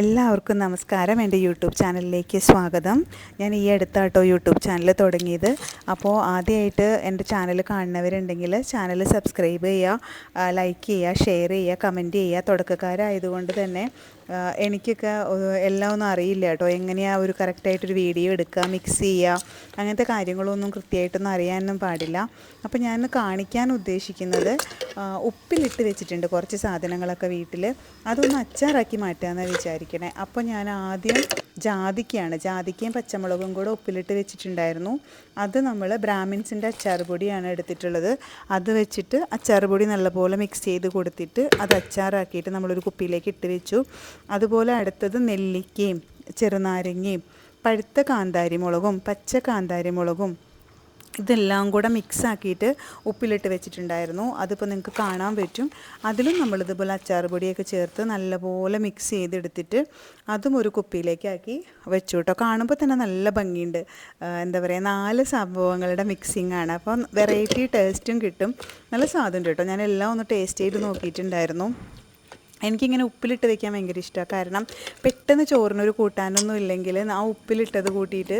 എല്ലാവർക്കും നമസ്കാരം. എന്റെ യൂട്യൂബ് ചാനലിലേക്ക് സ്വാഗതം. ഞാൻ ഈ അടുത്താട്ടോ യൂട്യൂബ് ചാനൽ തുടങ്ങിയത്. അപ്പോൾ ആദ്യമായിട്ട് എന്റെ ചാനൽ കാണുന്നവരുണ്ടെങ്കിൽ ചാനൽ സബ്സ്ക്രൈബ് ചെയ്യുക ലൈക്ക് ചെയ്യുക ഷെയർ ചെയ്യുക കമന്റ് ചെയ്യുക. തുടക്കക്കാരായതുകൊണ്ട് തന്നെ എനിക്കൊക്കെ എല്ലാം ഒന്നും അറിയില്ല കേട്ടോ. എങ്ങനെയാണ് ഒരു കറക്റ്റായിട്ടൊരു വീഡിയോ എടുക്കുക മിക്സ് ചെയ്യുക അങ്ങനത്തെ കാര്യങ്ങളൊന്നും കൃത്യമായിട്ടൊന്നും അറിയാനൊന്നും പാടില്ല. അപ്പോൾ ഞാൻ കാണിക്കാൻ ഉദ്ദേശിക്കുന്നത് ഉപ്പിലിട്ട് വെച്ചിട്ടുണ്ട് കുറച്ച് സാധനങ്ങളൊക്കെ വീട്ടിൽ. അതൊന്ന് അച്ചാറാക്കി മാറ്റാമെന്നാണ് വിചാരിക്കണേ അപ്പോൾ ഞാൻ ആദ്യം ജാതിക്കയാണ്. ജാതിക്കയും പച്ചമുളകും കൂടെ ഉപ്പിലിട്ട് വെച്ചിട്ടുണ്ടായിരുന്നു. അത് നമ്മൾ ബ്രാഹ്മിൻസിന്റെ അച്ചാർ പൊടിയാണ് എടുത്തിട്ടുള്ളത്. അത് വെച്ചിട്ട് അച്ചാർ പൊടി നല്ലപോലെ മിക്സ് ചെയ്ത് കൊടുത്തിട്ട് അത് അച്ചാറാക്കിയിട്ട് നമ്മളൊരു കുപ്പിയിലേക്ക് ഇട്ട് വെച്ചു. അതുപോലെ അടുത്തത് നെല്ലിക്കയും ചെറുനാരങ്ങയും പഴുത്ത കാന്താരി മുളകും പച്ച കാന്താരി മുളകും ഇതെല്ലാം കൂടെ മിക്സാക്കിയിട്ട് ഉപ്പിലിട്ട് വെച്ചിട്ടുണ്ടായിരുന്നു. അതിപ്പോൾ നിങ്ങൾക്ക് കാണാൻ പറ്റും. അതിലും നമ്മൾ ഇതുപോലെ അച്ചാർ പൊടിയൊക്കെ ചേർത്ത് നല്ലപോലെ മിക്സ് ചെയ്തെടുത്തിട്ട് അതും ഒരു കുപ്പിയിലേക്കാക്കി വെച്ചു കേട്ടോ. കാണുമ്പോൾ തന്നെ നല്ല ഭംഗിയുണ്ട്. എന്താ പറയുക നാല് സംഭവങ്ങളുടെ മിക്സിംഗ് ആണ്. അപ്പം വെറൈറ്റി ടേസ്റ്റും കിട്ടും. നല്ല സ്വാദുണ്ട് കേട്ടോ. ഞാൻ എല്ലാം ഒന്ന് ടേസ്റ്റ് ചെയ്ത് നോക്കിയിട്ടുണ്ടായിരുന്നു. എനിക്കിങ്ങനെ ഉപ്പിലിട്ട് വെക്കാൻ ഭയങ്കര ഇഷ്ടമാണ് കാരണം പെട്ടെന്ന് ചോറിനൊരു കൂട്ടാനൊന്നും ഇല്ലെങ്കിൽ ആ ഉപ്പിലിട്ടത് കൂട്ടിയിട്ട്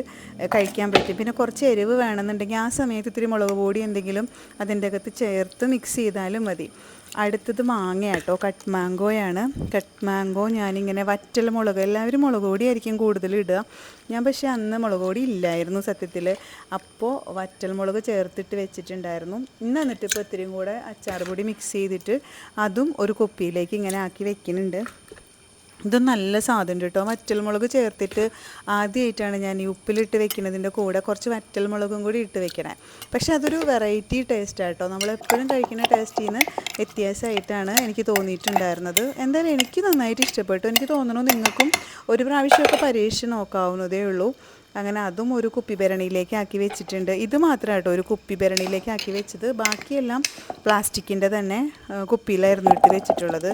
കഴിക്കാൻ പറ്റും. പിന്നെ കുറച്ച് എരിവ് വേണമെന്നുണ്ടെങ്കിൽ ആ സമയത്ത് ഇത്തിരി മുളക് പൊടി എന്തെങ്കിലും അതിന്റെ അകത്ത് ചേർത്ത് മിക്സ് ചെയ്താലും മതി. അടുത്തത് മാങ്ങ കേട്ടോ കട്ട് മാങ്കോയാണ്. കട്ട് മാങ്കോ ഞാനിങ്ങനെ വറ്റൽ മുളക് എല്ലാവരും മുളക് പൊടിയായിരിക്കും കൂടുതൽ ഇടുക. ഞാൻ പക്ഷേ അന്ന് മുളക് പൊടി ഇല്ലായിരുന്നു സത്യത്തിൽ അപ്പോൾ വറ്റൽ മുളക് ചേർത്തിട്ട് വെച്ചിട്ടുണ്ടായിരുന്നു. ഇന്ന് എന്നിട്ട് ഇപ്പോൾ ഇത്തിരിയും കൂടെ അച്ചാർ പൊടി മിക്സ് ചെയ്തിട്ട് അതും ഒരു കുപ്പിയിലേക്ക് ഇങ്ങനെ ആക്കി വെക്കുന്നുണ്ട്. ഇത് നല്ല സാധനം കേട്ടോ വറ്റൽമുളക് ചേർത്തിട്ട് ആദ്യമായിട്ടാണ് ഞാൻ ഈ ഉപ്പിലിട്ട് വെക്കുന്നതിന്റെ കൂടെ കുറച്ച് വറ്റൽമുളകും കൂടി ഇട്ട് വെക്കണേ. പക്ഷെ അതൊരു വെറൈറ്റി ടേസ്റ്റ് ആട്ടോ നമ്മൾ എപ്പോഴും കഴിക്കുന്ന ടേസ്റ്റിൽ നിന്ന് വ്യത്യാസമായിട്ടാണ് എനിക്ക് തോന്നിയിട്ടുണ്ടായിരുന്നത്. എന്തായാലും എനിക്ക് നന്നായിട്ട് ഇഷ്ടപ്പെട്ടു. എനിക്ക് തോന്നുന്നു നിങ്ങൾക്കും ഒരു പ്രാവശ്യമൊക്കെ പരീക്ഷിച്ച് നോക്കാവുന്നതേ ഉള്ളൂ. അങ്ങനെ അതും ഒരു കുപ്പി ഭരണിയിലേക്ക് ആക്കി വെച്ചിട്ടുണ്ട്. ഇത് മാത്രം ഒരു കുപ്പി ഭരണിയിലേക്ക് ആക്കി വെച്ചത്. ബാക്കിയെല്ലാം പ്ലാസ്റ്റിക്കിന്റെ തന്നെ കുപ്പിയിലായിരുന്നു ഇട്ട് വെച്ചിട്ടുള്ളത്.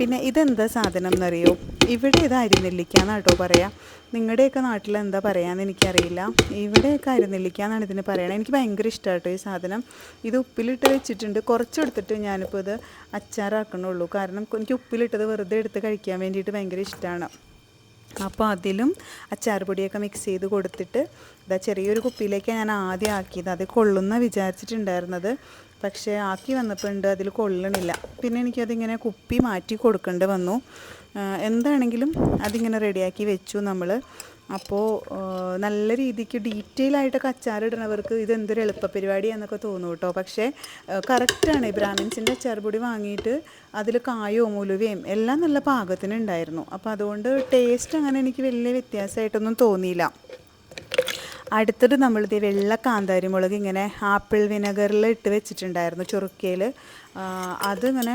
പിന്നെ ഇതെന്താ സാധനം എന്നറിയോ? ഇവിടെ ഇത് അരിനെല്ലിക്കാന്ന് കേട്ടോ പറയാം. നിങ്ങളുടെയൊക്കെ നാട്ടിൽ എന്താ പറയാന്ന് എനിക്കറിയില്ല. ഇവിടെയൊക്കെ അരിനെല്ലിക്കാന്നാണ് ഇതിന് പറയണത് എനിക്ക് ഭയങ്കര ഇഷ്ടമായിട്ടോ ഈ സാധനം. ഇത് ഉപ്പിലിട്ട് വെച്ചിട്ടുണ്ട്. കുറച്ചെടുത്തിട്ട് ഞാനിപ്പോൾ ഇത് അച്ചാറാക്കണുള്ളൂ. കാരണം എനിക്ക് ഉപ്പിലിട്ടത് വെറുതെ എടുത്ത് കഴിക്കാൻ വേണ്ടിയിട്ട് ഭയങ്കര ഇഷ്ടമാണ് അപ്പോൾ അതിലും അച്ചാർ പൊടിയൊക്കെ മിക്സ് ചെയ്ത് കൊടുത്തിട്ട് ഇതാ ചെറിയൊരു കുപ്പിയിലേക്ക് ഞാൻ ആദ്യം ആക്കിയത്. അത് കൊള്ളുന്ന വിചാരിച്ചിട്ടുണ്ടായിരുന്നത്. പക്ഷേ ആക്കി വന്നപ്പോൾ ഉണ്ട് അതിൽ കൊള്ളണില്ല. പിന്നെ എനിക്കതിങ്ങനെ കുപ്പി മാറ്റി കൊടുക്കേണ്ടി വന്നു. എന്താണെങ്കിലും അതിങ്ങനെ റെഡിയാക്കി വെച്ചു നമ്മൾ അപ്പോൾ നല്ല രീതിക്ക് ഡീറ്റെയിൽ ആയിട്ടൊക്കെ അച്ചാറിടണവർക്ക് ഇതെന്തൊരു എളുപ്പ പരിപാടിയാണെന്നൊക്കെ തോന്നും കേട്ടോ. പക്ഷേ കറക്റ്റാണ് ബ്രാഹ്മിൻസിന്റെ അച്ചാർ പൊടി വാങ്ങിയിട്ട് അതിൽ കായോ മുലുവയും എല്ലാം നല്ല പാകത്തിനുണ്ടായിരുന്നു അപ്പോൾ അതുകൊണ്ട് ടേസ്റ്റ് അങ്ങനെ എനിക്ക് വലിയ വ്യത്യാസമായിട്ടൊന്നും തോന്നിയില്ല. അടുത്തത് നമ്മളിത് വെള്ള കാന്താരി മുളക് ഇങ്ങനെ ആപ്പിൾ വിനെഗറിൽ ഇട്ട് വെച്ചിട്ടുണ്ടായിരുന്നു ചൊറുക്കയിൽ. അതിങ്ങനെ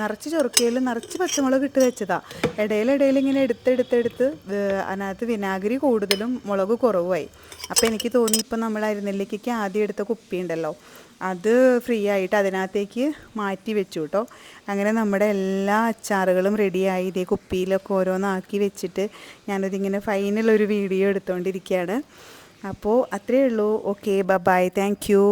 നിറച്ച് ചൊറുക്കയിൽ നിറച്ച് പച്ചമുളക് ഇട്ട് വെച്ചതാണ് ഇടയിലിടയിൽ ഇങ്ങനെ എടുത്തെടുത്തെടുത്ത് അതിനകത്ത് വിനാഗിരി കൂടുതലും മുളക് കുറവുമായി അപ്പോൾ എനിക്ക് തോന്നി ഇപ്പം നമ്മൾ അരുന്നെല്ലിക്കയ്ക്ക് ആദ്യം എടുത്ത കുപ്പി ഉണ്ടല്ലോ അത് ഫ്രീ ആയിട്ട് അതിനകത്തേക്ക് മാറ്റി വെച്ചു കേട്ടോ. അങ്ങനെ നമ്മുടെ എല്ലാ അച്ചാറുകളും റെഡിയായി. ഇതേ കുപ്പിയിലൊക്കെ ഓരോന്നാക്കി വെച്ചിട്ട് ഞാനതിങ്ങനെ ഫൈനൽ ഒരു വീഡിയോ എടുത്തുകൊണ്ടിരിക്കുകയാണ് അപ്പോൾ അത്രയേ ഉള്ളൂ. ഓക്കെ ബബായ് താങ്ക് യു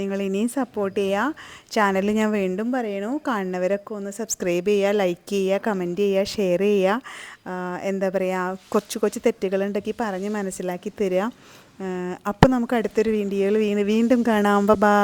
നിങ്ങൾ ഇനിയും സപ്പോർട്ട് ചെയ്യുക ചാനൽ ഞാൻ വീണ്ടും പറയണു കാണുന്നവരൊക്കെ ഒന്ന് സബ്സ്ക്രൈബ് ചെയ്യുക ലൈക്ക് ചെയ്യുക കമന്റ് ചെയ്യുക ഷെയർ ചെയ്യുക എന്താ പറയുക കൊച്ചു കൊച്ചു തെറ്റുകളുണ്ടെങ്കിൽ പറഞ്ഞ് മനസ്സിലാക്കി തരിക അപ്പോൾ നമുക്ക് അടുത്തൊരു വീഡിയോയിൽ വീണ്ടും കാണാം. ബൈ